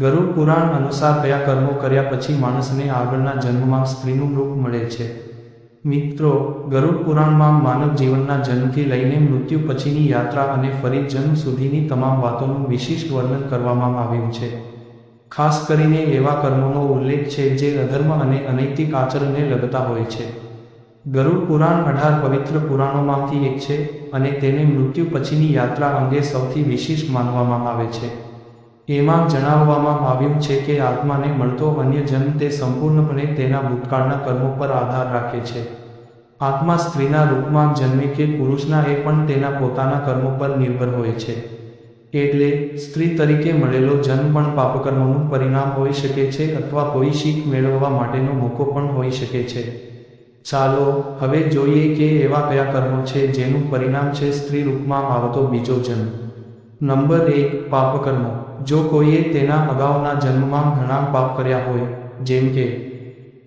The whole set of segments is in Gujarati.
ગરુડ પુરાણ અનુસાર કયા કર્મો કર્યા પછી માણસને આગળના જન્મમાં સ્ત્રીનું રૂપ મળે છે. મિત્રો, ગરુડ પુરાણમાં માનવ જીવનના જન્મથી લઈને મૃત્યુ પછીની યાત્રા અને ફરી જન્મ સુધીની તમામ વાતોનું વિશિષ્ટ વર્ણન કરવામાં આવ્યું છે. ખાસ કરીને એવા કર્મોનો ઉલ્લેખ છે જે અધર્મ અને અનૈતિક આચરણને લગતા હોય છે. ગરુડ પુરાણ અઢાર પવિત્ર પુરાણોમાંથી એક છે અને તેને મૃત્યુ પછીની યાત્રા અંગે સૌથી વિશિષ્ટ માનવામાં આવે છે. એમાં જણાવવામાં આવ્યું છે કે આત્માને મળતો અન્ય જન્મ તે સંપૂર્ણપણે તેના ભૂતકાળના કર્મો પર આધાર રાખે છે. આત્મા સ્ત્રીના રૂપમાં જન્મે કે પુરુષના એ પણ તેના પોતાના કર્મો પર નિર્ભર હોય છે. એટલે સ્ત્રી તરીકે મળેલો જન્મ પણ પાપકર્મોનું પરિણામ હોઈ શકે છે અથવા કોઈ શીખ મેળવવા માટેનો મોકો પણ હોઈ શકે છે. ચાલો હવે જોઈએ કે એવા કયા કર્મો છે જેનું પરિણામ છે સ્ત્રી રૂપમાં આવતો બીજો જન્મ નંબર એક પાપકર્મો. જો કોઈએ તેના અગાઉના જન્મમાં ઘણા પાપ કર્યા હોય, જેમ કે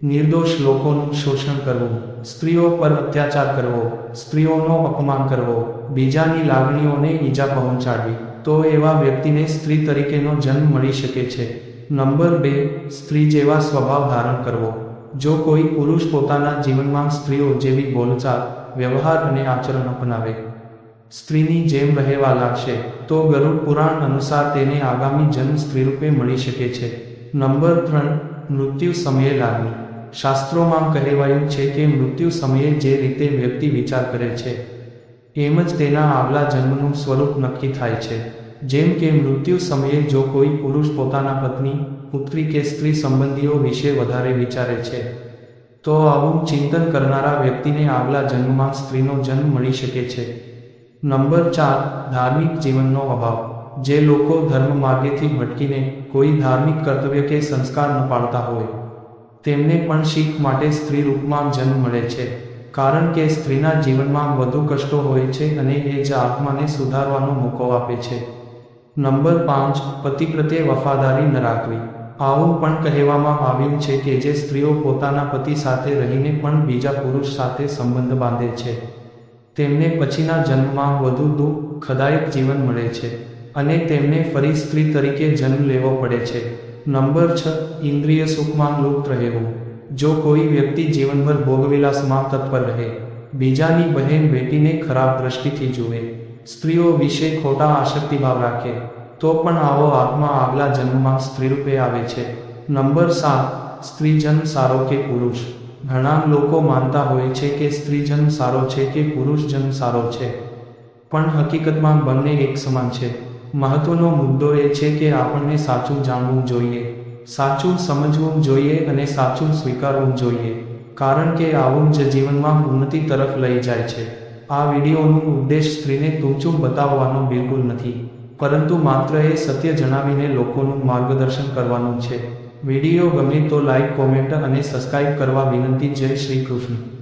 નિર્દોષ લોકોનું શોષણ કરવું, સ્ત્રીઓ પર અત્યાચાર કરવો, સ્ત્રીઓનો અપમાન કરવો, બીજાની લાગણીઓને ઈજા પહોંચાડવી, તો એવા વ્યક્તિને સ્ત્રી તરીકેનો જન્મ મળી શકે છે. નંબર બે, સ્ત્રી જેવા સ્વભાવ ધારણ કરવો. જો કોઈ પુરુષ પોતાના જીવનમાં સ્ત્રીઓ જેવી બોલચાલ, વ્યવહાર અને આચરણ અપનાવે સ્ત્રીની જેમ રહેવા લાગશે તો ગરુડ પુરાણ અનુસાર તેને આગામી જન્મ સ્ત્રીરૂપે મળી શકે છે. નંબર ત્રણ, મૃત્યુ સમયે લાગણી શાસ્ત્રોમાં કહેવાયું છે કે મૃત્યુ સમયે જે રીતે વ્યક્તિ વિચાર કરે છે, એમ જ તેના આગલા જન્મનું સ્વરૂપ નક્કી થાય છે. જેમ કે મૃત્યુ સમયે જો કોઈ પુરુષ પોતાના પત્ની, પુત્રી કે સ્ત્રી સંબંધીઓ વિશે વધારે વિચારે છે, તો આવું ચિંતન કરનારા વ્યક્તિને આગલા જન્મમાં સ્ત્રીનો જન્મ મળી શકે છે. નંબર ચાર, ધાર્મિક જીવનનો અભાવ. જે લોકો ધર્મ માર્ગેથી ભટકીને કોઈ ધાર્મિક કર્તવ્ય કે સંસ્કાર ન પાળતા હોય. તેમને પણ શીખ માટે સ્ત્રી રૂપમાં જન્મ મળે છે. કારણ કે સ્ત્રીના જીવનમાં વધુ કષ્ટો હોય છે અને એ જ આત્માને સુધારવાનો મોકો આપે છે. નંબર પાંચ, પતિ પ્રત્યે વફાદારી ન રાખવી. આવું પણ કહેવામાં આવ્યું છે કે જે સ્ત્રીઓ પોતાના પતિ સાથે રહીને પણ બીજા પુરુષ સાથે સંબંધ બાંધે છે. તેમને પછીના જન્મમાં વધુ દુઃખદાયક જીવન મળે છે અને તેમને ફરી સ્ત્રી તરીકે જન્મ લેવો પડે છે. નંબર છ, ઇન્દ્રિય સુખમાં લુપ્ત રહેવું. જો કોઈ વ્યક્તિ જીવનભર ભોગવિલાસમાં તત્પર રહે, બીજાની બહેન બેટીને ખરાબ દ્રષ્ટિથી જુએ, સ્ત્રીઓ વિશે ખોટા આસક્તિભાવ રાખે, તો પણ આવો આત્મા આગલા જન્મમાં સ્ત્રીરૂપે આવે છે. નંબર સાત સ્ત્રી જન્મ સારો કે પુરુષ? ઘણા લોકો માનતા હોય છે કે સ્ત્રી જન્મ સારો છે કે પુરુષ જન્મ સારો છે. પણ હકીકતમાં બંને એક સમાન છે. મહત્વનો મુદ્દો એ છે કે આપણને સાચું જાણવું જોઈએ, સાચું સમજવું જોઈએ અને સાચું સ્વીકારવું જોઈએ. કારણ કે આવું જ જીવનમાં ઉન્નતિ તરફ લઈ જાય છે. આ વિડીયોનું ઉદ્દેશ સ્ત્રીને તૂંચું બતાવવાનો બિલકુલ નથી, પરંતુ માત્ર એ સત્ય જણાવીને લોકોનું માર્ગદર્શન કરવાનું છે. વીડિયો ગમે તો લાઈક કોમેન્ટ અને સબસ્ક્રાઇબ કરવા વિનંતી. જય શ્રી કૃષ્ણ.